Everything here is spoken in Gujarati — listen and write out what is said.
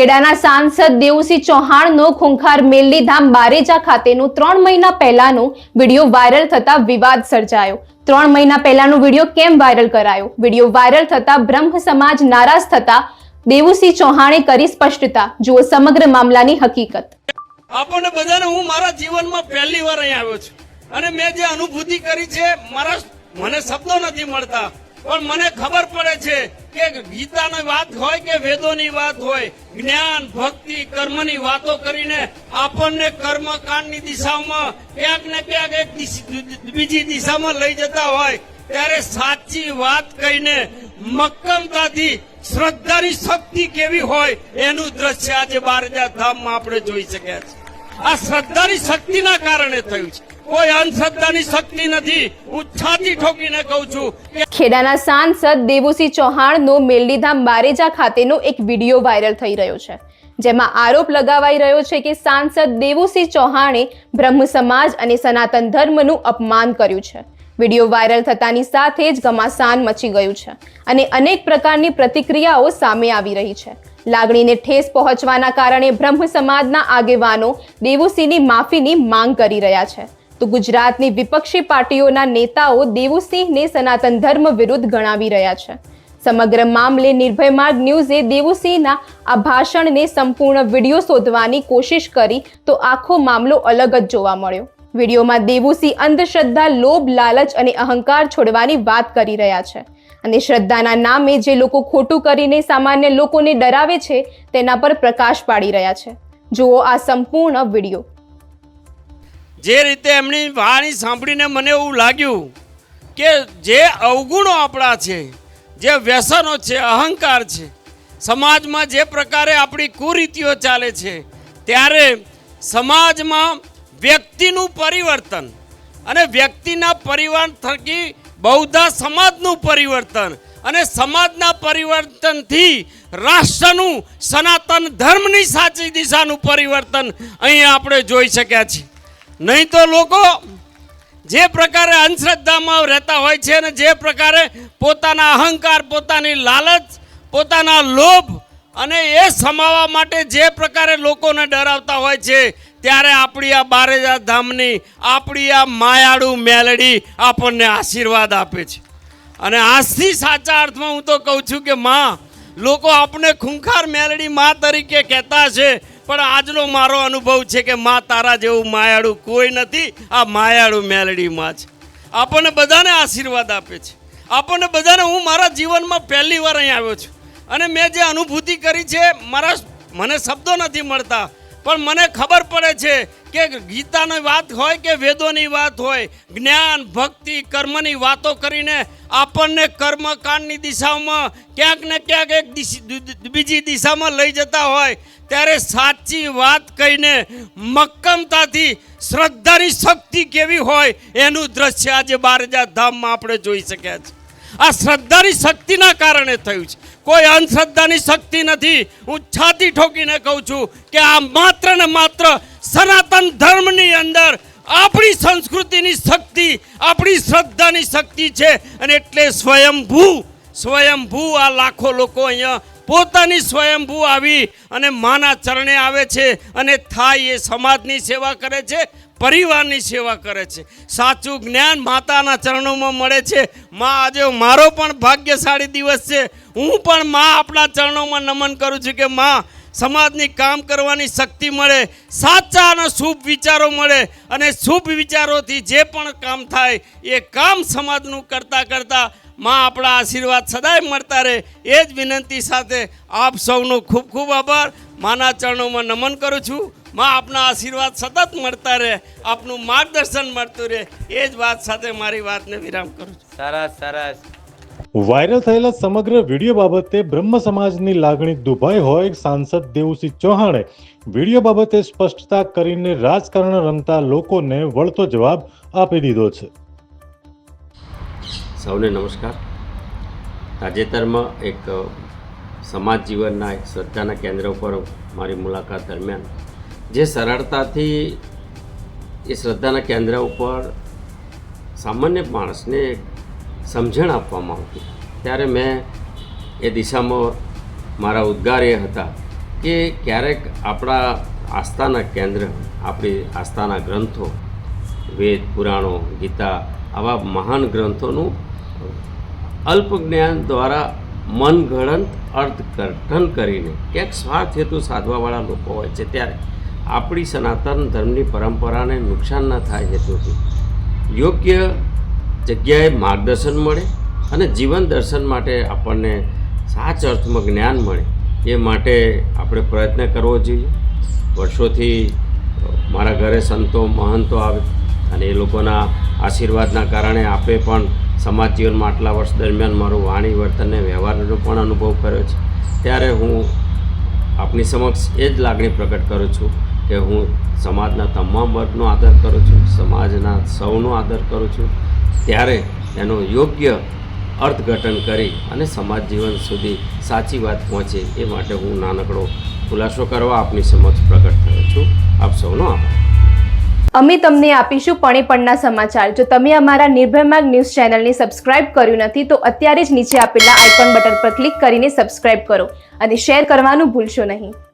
ખેડાના સાંસદ દેવુસિંહ ચૌહાણનો ખૂંખાર મેલીધામ બારેજા ખાતેનું ત્રણ મહિના પહેલાનું વીડિયો વાયરલ થતા વિવાદ સર્જાયો. ત્રણ મહિના પહેલાનો વીડિયો કેમ વાયરલ કરાયો? વીડિયો વાયરલ થતા બ્રહ્મ સમાજ નારાજ થતા દેવુસિંહ ચૌહાણે કરી સ્પષ્ટતા. જુઓ સમગ્ર મામલાની હકીકત. આપણને બધાને હું મારા જીવનમાં પહેલી વાર અહીં આવ્યો છું. અને મેં જે અનુભૂતિ કરી છે, મારા મને શબ્દો નથી મળતા. પણ મને ખબર પડે છે કે ગીતાની વાત હોય કે વેદોની વાત હોય જ્ઞાન, ભક્તિ, કર્મની વાતો કરીને આપણને કર્મકાંડની દિશામાં ક્યાંક ને ક્યાંક એક બીજી દિશામાં લઈ જતા હોય, ત્યારે સાચી વાત કહીને મક્કમતાથી શ્રદ્ધાની શક્તિ કેવી હોય એનું દ્રશ્ય આજે બારજા ધામમાં આપણે જોઈ શક્યા છે આ શ્રદ્ધાની શક્તિના કારણે થયું છે. કોઈ અંધશ્રદ્ધાની શક્તિ નથી. હું છાતી ઠોકીને કહું છું ખેડાના સાંસદ દેવુસિંહ ચૌહાણનો મેલડીધામ બારેજા ખાતેનો એક વીડિયો વાયરલ થઈ રહ્યો છે, જેમાં આરોપ લગાવાઈ રહ્યો છે કે સાંસદ દેવુસિંહ ચૌહાણે બ્રહ્મ સમાજ અને સનાતન ધર્મનું અપમાન કર્યું છે. વીડિયો વાયરલ થતાની સાથે જ ઘમાસાન મચી ગયું છે અને અનેક પ્રકારની પ્રતિક્રિયાઓ સામે આવી રહી છે. લાગણીને ઠેસ પહોંચવાના કારણે બ્રહ્મ સમાજના આગેવાનો દેવુસિંહની માફીની માંગ કરી રહ્યા છે. તો ગુજરાતની વિપક્ષી પાર્ટીઓના નેતાઓ દેવુસિંહને સનાતન ધર્મ વિરુદ્ધ ગણાવી રહ્યા છે. સમગ્ર મામલે નિર્ભય માર્ગ ન્યૂઝે દેવુસિંહના આ ભાષણને સંપૂર્ણ વીડિયો શોધવાની કોશિશ કરી તો આખો મામલો અલગ જ જોવા મળ્યો. વિડીયોમાં દેવુસિંહ અંધશ્રદ્ધા, લોભ, લાલચ અને અહંકાર છોડવાની વાત કરી રહ્યા છે અને શ્રદ્ધાના નામે જે લોકો ખોટું કરીને સામાન્ય લોકોને ડરાવે છે તેના પર પ્રકાશ પાડી રહ્યા છે. જુઓ આ સંપૂર્ણ વીડિયો. જે રીતે એમની વાણી સાંભળીને મને એવું લાગ્યું કે જે અવગુણો આપણા છે, જે વ્યસનો છે, અહંકાર છે, સમાજમાં જે પ્રકારે આપણી કુરીતિઓ ચાલે છે, ત્યારે સમાજમાં વ્યક્તિનું પરિવર્તન અને વ્યક્તિના પરિવાર થકી બૌદ્ધા સમાજનું પરિવર્તન અને સમાજના પરિવર્તનથી રાષ્ટ્રનું સનાતન ધર્મની સાચી દિશાનું પરિવર્તન અહીં આપણે જોઈ શક્યા છીએ. નહીં તો લોકો જે પ્રકારે અંધશ્રદ્ધામાં રહેતા હોય છે અને જે પ્રકારે પોતાના અહંકાર, પોતાની લાલચ, પોતાના લોભ અને એ સમાવવા માટે જે પ્રકારે લોકોને ડરાવતા હોય છે, ત્યારે આપણી આ બારેજા ધામની, આપણી આ માયાળુ મેલડી આપણને આશીર્વાદ આપે છે. અને આજથી સાચા અર્થમાં હું તો કહું છું કે માં, લોકો આપણે ખૂંખાર મેલડી માં તરીકે કહેતા છે પણ આજનો મારો અનુભવ છે કે મા તારા જેવું માયાળું કોઈ નથી, આ માયાળું મેલડી માં છે. આપણને બધાને આશીર્વાદ આપે છે. આપણને બધાને હું મારા જીવનમાં પહેલી વાર અહીં આવ્યો છું. અને મેં જે અનુભૂતિ કરી છે, મારા મને શબ્દો નથી મળતા, પણ મને ખબર પડે છે કે ગીતાની વાત હોય કે વેદોની વાત હોય, જ્ઞાન, ભક્તિ, કર્મની વાતો કરીને આપણને કર્મકાંડની દિશામાં ક્યાંક ને ક્યાંક એક બીજી દિશામાં લઈ જતા હોય, ત્યારે સાચી વાત કહીને મક્કમતાથી શ્રદ્ધાની શક્તિ કેવી હોય એનું દ્રશ્ય આજે બારજા ધામમાં આપણે જોઈ શક્યા છે. આ શ્રદ્ધાની શક્તિના કારણે થયું છે. કોઈ અંધશ્રદ્ધાની શક્તિ નથી. હું છાતી ઠોકીને કહું છું કે આ માત્ર ને માત્ર સનાતન ધર્મની અંદર આપણી સંસ્કૃતિની શક્તિ, આપણી શ્રદ્ધાની શક્તિ છે અને એટલે સ્વયંભૂ સ્વયંભૂ આ લાખો લોકો અહીંયા પોતાની સ્વયંભૂ આવી અને માના ચરણે આવે છે અને થાય એ સમાજની સેવા કરે છે, પરિવારની સેવા કરે છે. સાચું જ્ઞાન માતાના ચરણોમાં મળે છે. માં આજે મારો પણ ભાગ્યશાળી દિવસ છે. હું પણ માં આપણા ચરણોમાં નમન કરું છું કે માં સમાજની કામ કરવાની શક્તિ મળે, સાચા અને શુભ વિચારો મળે અને શુભ વિચારોથી જે પણ કામ થાય એ કામ સમાજનું કરતાં કરતાં માં આપણા આશીર્વાદ સદાય મળતા રહે. એ જ વિનંતી સાથે આપ સૌનો ખૂબ ખૂબ આભાર. માના ચરણોમાં નમન કરું છું. માં આપના આશીર્વાદ સતત મળતા રહે, આપનું માર્ગદર્શન મળતું રહે. એ જ વાત સાથે મારી વાતને વિરામ કરું છું. સરસ સરસ વાયરલ થયેલા સમગ્ર વીડિયો બાબતે બ્રહ્મ સમાજની લાગણી દુભાઈ હોય, સાંસદ દેવુસિંહ ચૌહાણે વીડિયો બાબતે સ્પષ્ટતા કરીને રાજકારણ રમતા લોકોને વળતો જવાબ આપી દીધો છે. સૌને નમસ્કાર. તાજેતરમાં એક સમાજ જીવનના એક શ્રદ્ધાના કેન્દ્ર ઉપર મારી મુલાકાત દરમિયાન જે સરળતાથી એ શ્રદ્ધાના કેન્દ્ર ઉપર સામાન્ય માણસને સમજણ આપવામાં આવતી. ત્યારે મેં એ દિશામાં મારા ઉદ્ગાર એ હતા કે ક્યારેક આપણા આસ્થાના કેન્દ્ર, આપણી આસ્થાના ગ્રંથો, વેદ, પુરાણો, ગીતા, આવા મહાન ગ્રંથોનું અલ્પ જ્ઞાન દ્વારા મનગળંત અર્થઘટન કરીને ક્યાંક સ્વાર્થ હેતુ સાધવાવાળા લોકો હોય છે, ત્યારે આપણી સનાતન ધર્મની પરંપરાને નુકસાન ન થાય હેતુથી. યોગ્ય જગ્યાએ માર્ગદર્શન મળે અને જીવન દર્શન માટે આપણને સાચ અર્થમાં જ્ઞાન મળે, એ માટે આપણે પ્રયત્ન કરવો જોઈએ. વર્ષોથી મારા ઘરે સંતો, મહંતો આવે અને એ લોકોના આશીર્વાદના કારણે આપે પણ સમાજ જીવનમાં આટલા વર્ષ દરમિયાન મારું વાણી, વર્તન અને વ્યવહારનો પણ અનુભવ કર્યો છે. ત્યારે હું આપની સમક્ષ એ જ લાગણી પ્રગટ કરું છું કે હું સમાજના તમામ વર્ગનો આદર કરું છું, સમાજના સૌનો આદર કરું છું, ત્યારે એનો યોગ્ય અર્થઘટન કરી અને સમાજ જીવન સુધી સાચી વાત પહોંચે એ માટે હું નાનકડો ખુલાસો કરવા આપની સમક્ષ પ્રગટ થયો છું. આપ સૌનો આભાર. અમે તમને આપીશું પણીપણના સમાચાર. જો તમે અમારા નિર્ભય માર્ગ ન્યૂઝ ચેનલને સબસ્ક્રાઇબ કર્યું નથી, તો અત્યારે જ નીચે આપેલા આઇકોન બટન પર ક્લિક કરીને સબસ્ક્રાઇબ કરો અને શેર કરવાનું ભૂલશો નહીં.